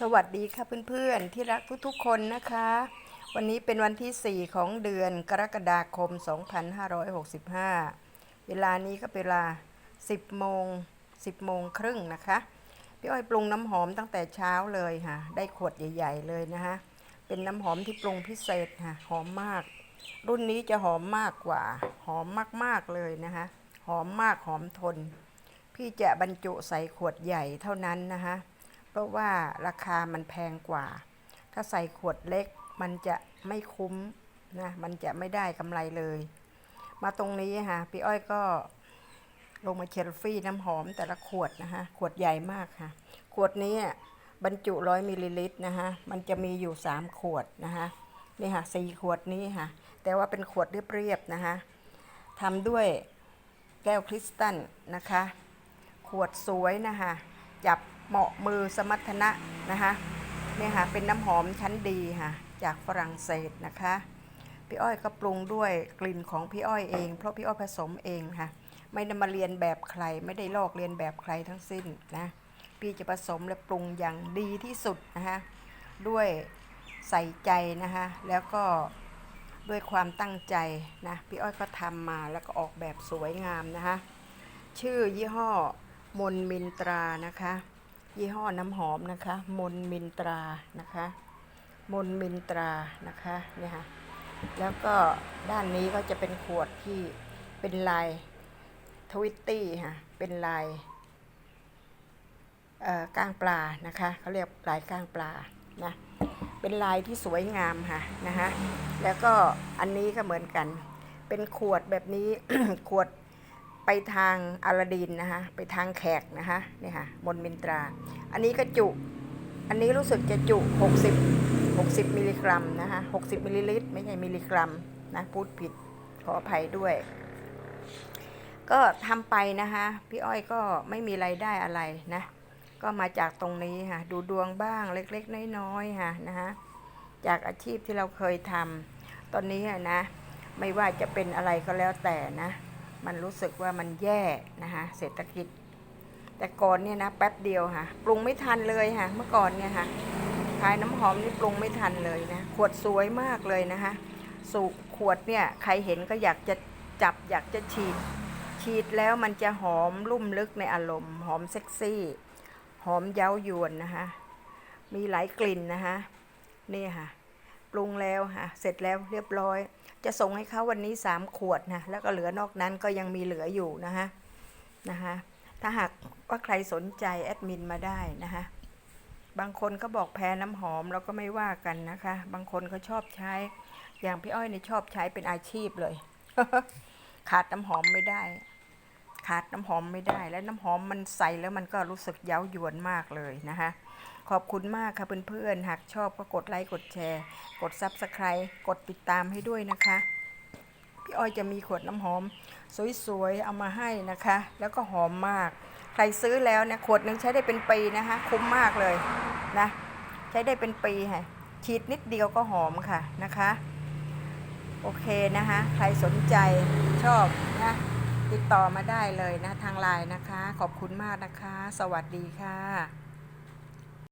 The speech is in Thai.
สวัสดีค่ะเพื่อนๆ ที่รักทุกๆคนนะคะ วันนี้เป็นวันที่ 4 ของเดือนกรกฎาคม 2565 เวลานี้ก็เวลา 10 โมง 10 โมงครึ่งนะคะ พี่อ้อยปรุงน้ำหอมตั้งแต่เช้าเลยค่ะ ได้ขวดใหญ่ ๆ เลยนะคะเป็นน้ำหอมที่ปรุงพิเศษค่ะ หอมมาก รุ่นนี้จะหอมมากกว่า หอมมากๆเลยนะคะ หอมมากหอมทน พี่จะบรรจุใส่ขวดใหญ่เท่านั้นนะคะ เพราะว่าราคามันแพงกว่า ถ้าใส่ขวดเล็กมันจะไม่คุ้มนะ มันจะไม่ได้กำไรเลย มาตรงนี้ค่ะพี่อ้อยก็ลงมาเชลฟี่น้ำหอมแต่ละขวดนะคะขวดใหญ่มากค่ะ ขวดนี้บรรจุร้อยมิลลิลิตรนะคะมันจะมีอยู่สามขวดนะคะนี่ค่ะสี่ขวดนี้ค่ะ แต่ว่าเป็นขวดเรียบๆนะคะทำด้วยแก้วคริสตัลนะคะ ขวดสวยนะคะ จับ เหมาะมือสมรรถนะนะคะเนี่ยค่ะเป็นน้ำหอมชั้นดีค่ะจากฝรั่งเศสนะคะ พี่อ้อยก็ปรุงด้วยกลิ่นของพี่อ้อยเอง เพราะพี่อ้อยผสมเองค่ะ ไม่ได้มาเรียนแบบใคร ไม่ได้ลอกเรียนแบบใครทั้งสิ้นนะพี่จะผสมและปรุงอย่างดีที่สุดนะคะด้วยใส่ใจนะคะแล้วก็ด้วยความตั้งใจนะพี่อ้อยก็ทำมาแล้วก็ออกแบบสวยงามนะคะชื่อยี่ห้อมนมินตรานะคะ ยี่ห้อน้ำหอมนะคะ มนมินตรานะคะ มนมินตรานะคะเนี่ยค่ะแล้วก็ด้านนี้ก็จะเป็นขวดที่เป็นลายทวิตตี้ค่ะเป็นลายเอ่อก้างปลานะคะเขาเรียกลายก้างปลานะเป็นลายที่สวยงามค่ะนะคะแล้วก็อันนี้ก็เหมือนกัน เป็นขวดแบบนี้ขวด ไปทางอาลาดินนะคะไปทางแขกนะคะนี่ค่ะมนมินตรา อันนี้ก็จุ อันนี้รู้สึกจะจุ 60 60 มิลลิกรัมนะคะ60มิลลิลิตรไม่ใช่มิลลิกรัมนะพูดผิดขออภัยด้วย ก็ทำไปนะคะพี่อ้อยก็ไม่มีไรายได้อะไรนะ ก็มาจากตรงนี้ค่ะดูดวงบ้างเล็กๆ น้อยๆค่ะนะคะจากอาชีพที่เราเคยทำตอนนี้นะ ไม่ว่าจะเป็นอะไรก็แล้วแต่นะ มันรู้สึกว่ามันแย่นะคะเศรษฐกิจ แต่ก่อนเนี่ยนะแป๊บเดียวค่ะ ปรุงไม่ทันเลยค่ะ เมื่อก่อนเนี่ยค่ะขายน้ำหอมนี่ปรุงไม่ทันเลยนะ ขวดสวยมากเลยนะคะสูบขวดเนี่ยใครเห็นก็อยากจะจับอยากจะฉีด ฉีดแล้วมันจะหอมลุ่มลึกในอารมณ์ หอมเซ็กซี่ หอมเย้ายวนนะคะมีหลายกลิ่นนะคะนี่ค่ะ ปรุงแล้วค่ะเสร็จแล้วเรียบร้อย จะส่งให้เขาวันนี้สามขวดนะแล้วก็เหลือนอกนั้นก็ยังมีเหลืออยู่นะคะนะคะถ้าหากว่าใครสนใจแอดมินมาได้นะคะบางคนก็บอกแพ้น้ำหอมเราก็ไม่ว่ากันนะคะ บางคนก็ชอบใช้ อย่างพี่อ้อยนี่ชอบใช้เป็นอาชีพเลย ขาดน้ำหอมไม่ได้ ขาดน้ำหอมไม่ได้ และน้ำหอมมันใส่แล้วมันก็รู้สึกเย้ายวนมากเลยนะคะ ขอบคุณมากค่ะเพื่อนๆ หากชอบก็กดไลค์กดแชร์ กด Subscribe กดติดตามให้ด้วยนะคะ พี่อ้อยจะมีขวดน้ำหอม สวยๆ เอามาให้นะคะ แล้วก็หอมมาก ใครซื้อแล้วเนี่ยขวดหนึ่งใช้ได้เป็นปีนะคะ คุ้มมากเลยนะ ใช้ได้เป็นปีค่ะฉีดนิดเดียวก็หอมค่ะนะคะ โอเคนะคะ ใครสนใจชอบนะติดต่อมาได้เลยนะทางไลน์นะคะ ขอบคุณมากนะคะ สวัสดีค่ะ